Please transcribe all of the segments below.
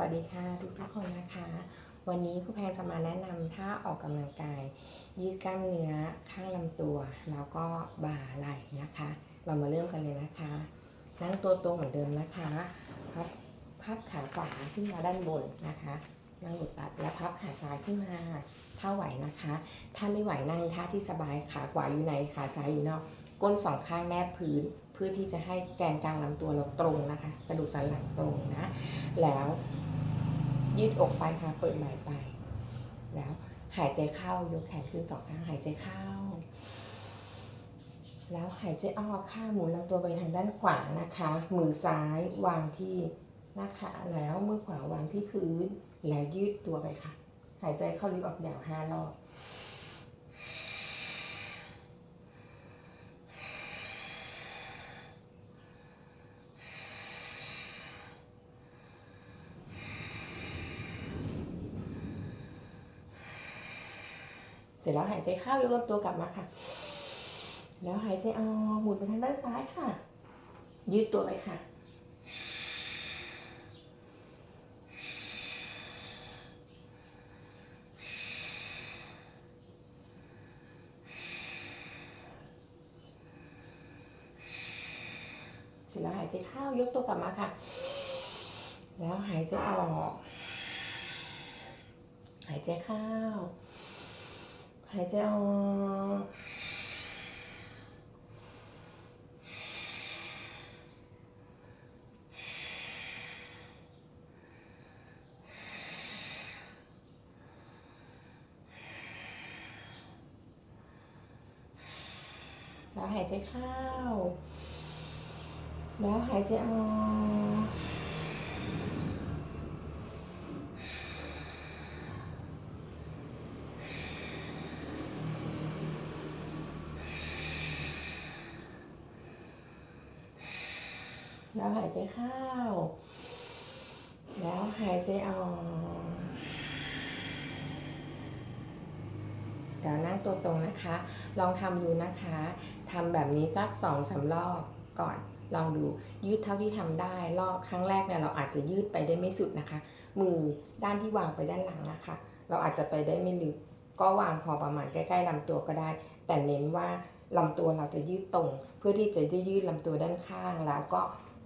วัสดีค่ะทุกทุกคนนะคะ วันนี้ครูแพนจะมาแนะนำท่าออกกำลังกาย ยืดกล้ามเนื้อข้างลำตัว แล้วก็บ่าไหล่นะคะ เรามาเริ่มกันเลยนะคะ นั่งตัวตรงเหมือนเดิมนะคะพับพับขาขวาขึ้นมาด้านบนนะคะนั่งหลุดปัดแล้วพับขาซ้ายขึ้นมาถ้าไหวนะคะ ถ้าไม่ไหวนั่งท่าที่สบายขาขวาอยู่ในขาซ้ายอยู่นอก ก้นสองข้างแนบพื้น เพื่อที่จะให้แกนกลางลำตัวเราตรงนะคะกระดูกสันหลังตรงนะ แล้วยืดอกไปค่ะเปิดไหล่ไป แล้วหายใจเข้ายกแขนขึ้นสองข้างหายใจเข้า แล้วหายใจออกค่ะหมุนลำตัวไปทางด้านขวานะคะ มือซ้ายวางที่หน้าขาแล้วมือขวาวางที่พื้น แล้วยืดตัวไปค่ะ หายใจเข้าลึกออกยาวห้ารอบ ร็จแล้วหายใจเข้ายกลำตัวกลับมาค่ะ แล้วหายใจออกหมุนไปทางด้านซ้ายค่ะ ยืดตัวไปค่ะ เสร็จแล้วหายใจเข้ายกตัวกลับมาค่ะ แล้วหายใจออก หายใจเข้า หายใจออกแล้วหายใจเข้า แล้วหายใจออก แล้วหายใจเข้า แล้วหายใจออกเดี๋ยวนั่งตัวตรงนะคะ ลองทำดูนะคะทำแบบนี้สักสองสามรอบก่อน ลองดูยืดเท่าที่ทำได้ รอบครั้งแรกเนี่ยเราอาจจะยืดไปได้ไม่สุดนะคะ มือด้านที่วางไปด้านหลังนะคะ เราอาจจะไปได้ไม่ลึก ก็วางพอประมาณใกล้ๆลำตัวก็ได้ แต่เน้นว่าลำตัวเราจะยืดตรง เพื่อที่จะได้ยืดลำตัวด้านข้างแล้วก็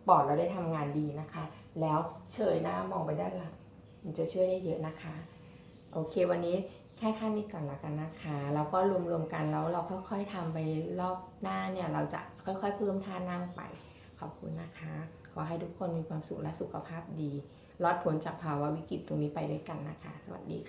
ปอดเราได้ทำงานดีนะคะ แล้วเฉยหน้ามองไปด้านหลัง มันจะช่วยได้เยอะนะคะ โอเควันนี้แค่ท่านนี้ก่อนละกันนะคะ แล้วก็รวมๆกันแล้วเราค่อยๆทำไปรอบหน้าเนี่ย เราจะค่อยๆเพิ่มท่านั่งไป ขอบคุณนะคะ ขอให้ทุกคนมีความสุขและสุขภาพดีรอดพ้นจากภาวะวิกฤตตรงนี้ไปด้วยกันนะคะ สวัสดีค่ะ